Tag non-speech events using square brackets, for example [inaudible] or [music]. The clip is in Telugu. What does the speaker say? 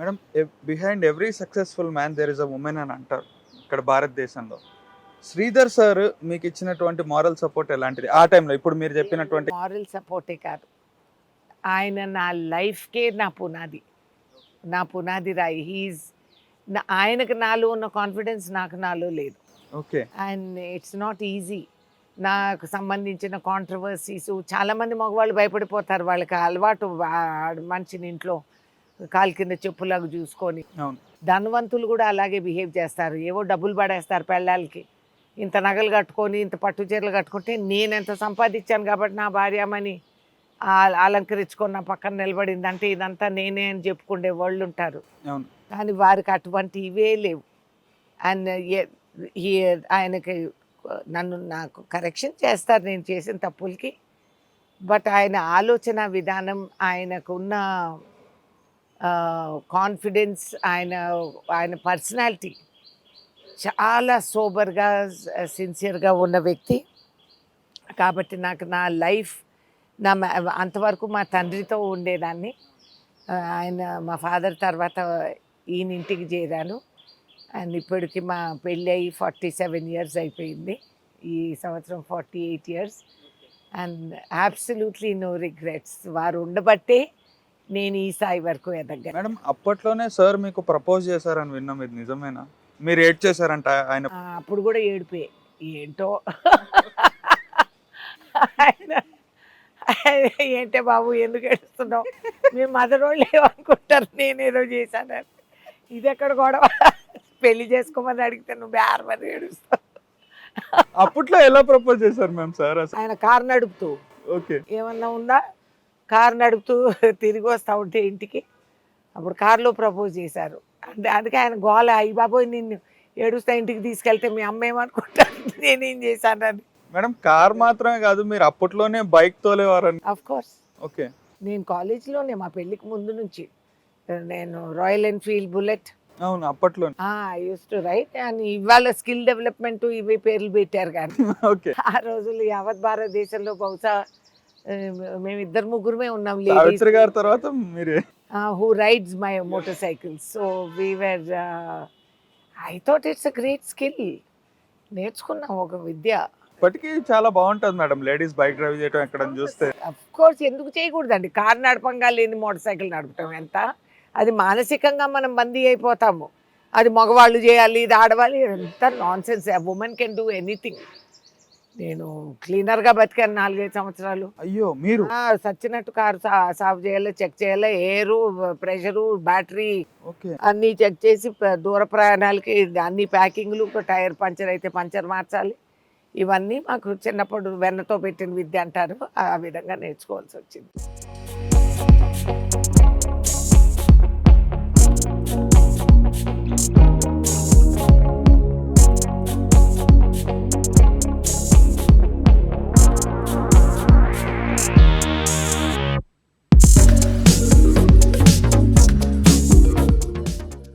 Madam behind every successful man there is a woman అని అంటారు ఇక్కడ భారతదేశంలో. శ్రీధర్ సార్ మీకు ఇచ్చినటువంటి మారల్ సపోర్ట్ ఎలాంటిది? ఆ టైంలో ఇప్పుడు మీరు చెప్పినటువంటి మారల్ సపోర్టే కాదు. ఆయన నా లైఫ్కే నా పునాది. నా పునాది రాయి. హీజ్ ఆయనకు నాలో ఉన్న కాన్ఫిడెన్స్ నాకు నాలో లేదు. Okay. And it's not easy నాకు సంబంధించిన కాంట్రవర్సీస్ చాలామంది మగవాళ్ళు భయపడిపోతారు. వాళ్ళకి అలవాటు మనిషిని ఇంట్లో కాలు కింద చెప్పులాగా చూసుకొని. ధనవంతులు కూడా అలాగే బిహేవ్ చేస్తారు. ఏవో డబ్బులు పడేస్తారు పెళ్ళాలకి ఇంత నగలు కట్టుకొని ఇంత పట్టు చీరలు కట్టుకుంటే నేను ఎంత సంపాదించాను కాబట్టి నా భార్యమని అలంకరించుకొని నా పక్కన నిలబడింది అంటే ఇదంతా నేనే అని చెప్పుకునే వాళ్ళు ఉంటారు. కానీ వారికి అటువంటి ఇవే లేవు. అండ్ ఆయనకి నన్ను నాకు కరెక్షన్ చేస్తారు. నేను చేసిన తప్పులకి. బట్ ఆయన ఆలోచన విధానం ఆయనకున్న కాన్ఫిడెన్స్ ఆయన ఆయన పర్సనాలిటీ చాలా సోబర్గా సిన్సియర్గా ఉన్న వ్యక్తి. కాబట్టి నాకు నా లైఫ్ నా అంతవరకు మా తండ్రితో ఉండేదాన్ని. ఆయన మా ఫాదర్ తర్వాత ఈయన ఇంటికి చేరాను. అండ్ ఇప్పటికి మా పెళ్ళి అయ్యి ఫార్టీ సెవెన్ ఇయర్స్ అయిపోయింది. ఈ సంవత్సరం forty eight years and absolutely no regrets వారు ఉండబట్టే నేను ఈ స్థాయి వరకు ఎదగాను. మేడం అప్పట్లోనే సార్ మీకు ప్రపోజ్ చేశారని విన్నాం ఇది నిజమేనా? మీరు ఏడ్ చేశారంట ఆయన. అప్పుడు కూడా ఏడిపోయే. ఏంటో? ఆయన ఏంటే బాబు ఎందుకు ఏడుస్తున్నావు? మీ మదర్ వాళ్ళు ఏమనుకుంటారు? నేనేదో చేశానని ఇది ఎక్కడ గొడవ? పెళ్ళి చేసుకోమని అడిగితే నువ్వు బేరమని ఏడుస్తావు. అప్పట్లో ఎలా ప్రపోజ్ చేశారు మ్యామ్ సార్? ఆయన కారు నడుపుతూ ఓకే. ఏమన్నా ఉందా? కారు నడుపుతూ [laughs] తిరిగి వస్తా ఉంటే ఇంటికి. అప్పుడు కారులో ప్రపోజ్ చేశారు. అంటే అందుకే ఆయన గోల అయ్యి బాబోయ్ నిన్ను ఏడుస్తా ఇంటికి తీసుకెళ్తే మీ అమ్మ ఏమనుకుంటారు? [laughs] నేనేం చేశానని మేడం కార్ మాత్రమే కాదు మీరు అప్పట్లోనే బైక్ తోలేవారని. Of course okay. నేను కాలేజీలోనే మా పెళ్ళికి ముందు నుంచి. నేను రాయల్ ఎన్ఫీల్డ్ బుల్లెట్ అవును అప్పట్లోనే. యూస్ టు రైట్ అండ్ ఇవాళ స్కిల్ డెవలప్మెంట్ ఇవి పేర్లు పెట్టారు కానీ. [laughs] ఓకే. ఆ రోజులు యావత్ భారతదేశంలో బహుశా మేము ఇద్దరు ముగ్గురమే ఉన్నాం సావిత్రి లేడీస్ గారి తర్వాత మీరే. Who rides my motorcycle so we are I thought it's a great skill నేర్చుకున్నాం ఒక విద్య. ఇప్పటికీ చాలా బాగుంటుంది మేడం లేడీస్ బైక్ డ్రైవ్ చేయడం ఎక్కడ చూస్తే. అఫ్ కోర్స్ ఎందుకు చేయకూడదండి? కారు నడపంగా లేని మోటార్ సైకిల్ నడపటం ఎంత? అది మానసికంగా మనం బందీ అయిపోతాము. అది మగవాళ్ళు చేయాలి ఇది ఆడవాళ్ళు ఎంత nonsense women can do anything నేను క్లీనర్గా బతికాను నాలుగైదు సంవత్సరాలు. అయ్యో మీరు? ఆ, సచ్చినట్టు కారు సా- సాఫ్ చేయాలి చెక్ చేయాలి ఎయిరు ప్రెషరు బ్యాటరీ ఓకే. అన్నీ చెక్ చేసి దూర ప్రయాణాలకి అన్ని ప్యాకింగ్లు ఒక టైర్ పంచర్ అయితే పంచర్ మార్చాలి. ఇవన్నీ మాకు చిన్నప్పుడు వెన్నతో పెట్టిన విద్య అంటారు. ఆ విధంగా నేర్చుకోవాల్సి వచ్చింది.